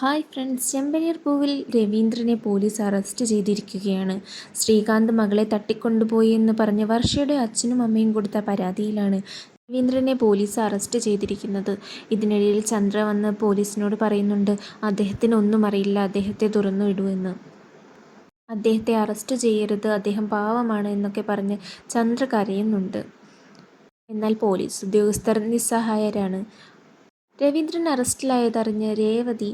Hi friends ചെമ്പനീർ പൂവിൽ രവീന്ദ്രനെ police arrest ചെയ്തിരിക്കുകയാണ്. ശ്രീകാന്ത് മകളെ തട്ടിക്കൊണ്ടുപോയി എന്ന് പറഞ്ഞ് വർഷയുടെ അച്ഛനും അമ്മയും കൊടുത്ത പരാതിയിലാണ് രവീന്ദ്രനെ പോലീസ് അറസ്റ്റ് ചെയ്തിരിക്കുന്നത്. ഇതിനിടയിൽ ചന്ദ്ര വന്ന് പോലീസിനോട് പറയുന്നുണ്ട് അദ്ദേഹത്തിന് ഒന്നും അറിയില്ല അദ്ദേഹത്തെ തുറന്നു വിടുമെന്ന് അദ്ദേഹത്തെ അറസ്റ്റ് ചെയ്യരുത് അദ്ദേഹം പാവമാണ് എന്നൊക്കെ പറഞ്ഞ് ചന്ദ്ര കരയുന്നുണ്ട്. എന്നാൽ പോലീസ് ഉദ്യോഗസ്ഥർ നിസ്സഹായരാണ്. രവീന്ദ്രൻ അറസ്റ്റിലായതറിഞ്ഞ് രേവതി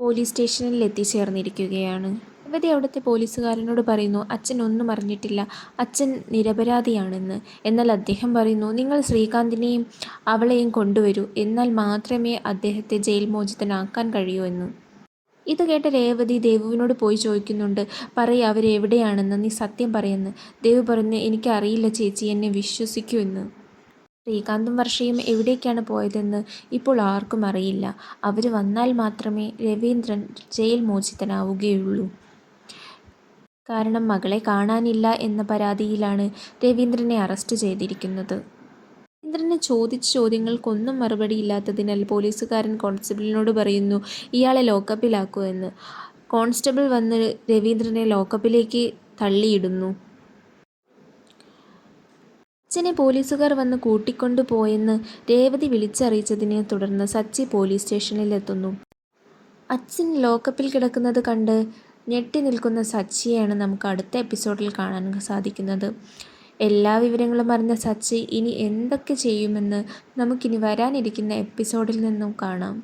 പോലീസ് സ്റ്റേഷനിൽ എത്തിച്ചേർന്നിരിക്കുകയാണ്. രേവതി അവിടുത്തെ പോലീസുകാരനോട് പറയുന്നു അച്ഛൻ ഒന്നും അറിഞ്ഞിട്ടില്ല. അച്ഛൻ നിരപരാധിയാണെന്ന്. എന്നാൽ അദ്ദേഹം പറയുന്നു നിങ്ങൾ ശ്രീകാന്തിനെയും അവളെയും കൊണ്ടുവരൂ. എന്നാൽ മാത്രമേ അദ്ദേഹത്തെ ജയിൽ മോചിതനാക്കാൻ കഴിയൂ എന്ന്. ഇത് കേട്ട രേവതി ദേവുവിനോട് പോയി ചോദിക്കുന്നുണ്ട് പറയ അവരെവിടെയാണെന്ന്? നീ സത്യം പറയുന്നു. ദേവു പറഞ്ഞ് എനിക്കറിയില്ല ചേച്ചി എന്നെ വിശ്വസിക്കൂ എന്ന്. ശ്രീകാന്തും വർഷയും എവിടേക്കാണ് പോയതെന്ന് ഇപ്പോൾ ആർക്കും അറിയില്ല. അവർ വന്നാൽ മാത്രമേ രവീന്ദ്രൻ ജയിൽ മോചിതനാവുകയുള്ളൂ. കാരണം മകളെ കാണാനില്ല എന്ന പരാതിയിലാണ് രവീന്ദ്രനെ അറസ്റ്റ് ചെയ്തിരിക്കുന്നത്. രവീന്ദ്രനെ ചോദിച്ച ചോദ്യങ്ങൾക്കൊന്നും മറുപടിയില്ലാത്തതിനാൽ പോലീസുകാരൻ കോൺസ്റ്റബിളിനോട് പറയുന്നു ഇയാളെ ലോക്കപ്പിലാക്കൂ എന്ന്. കോൺസ്റ്റബിൾ വന്ന് രവീന്ദ്രനെ ലോക്കപ്പിലേക്ക് തള്ളിയിടുന്നു. അച്ഛനെ പോലീസുകാർ വന്ന് കൂട്ടിക്കൊണ്ടു പോയെന്ന് രേവതി വിളിച്ചറിയിച്ചതിനെ തുടർന്ന് സച്ചി പോലീസ് സ്റ്റേഷനിലെത്തുന്നു. അച്ഛൻ ലോക്കപ്പിൽ കിടക്കുന്നത് കണ്ട് ഞെട്ടി നിൽക്കുന്ന സച്ചിയെയാണ് നമുക്ക് അടുത്ത എപ്പിസോഡിൽ കാണാൻ സാധിക്കുന്നത്. എല്ലാ വിവരങ്ങളും അറിഞ്ഞ സച്ചി ഇനി എന്തൊക്കെ ചെയ്യുമെന്ന് നമുക്കിനി വരാനിരിക്കുന്ന എപ്പിസോഡിൽ നിന്നും കാണാം.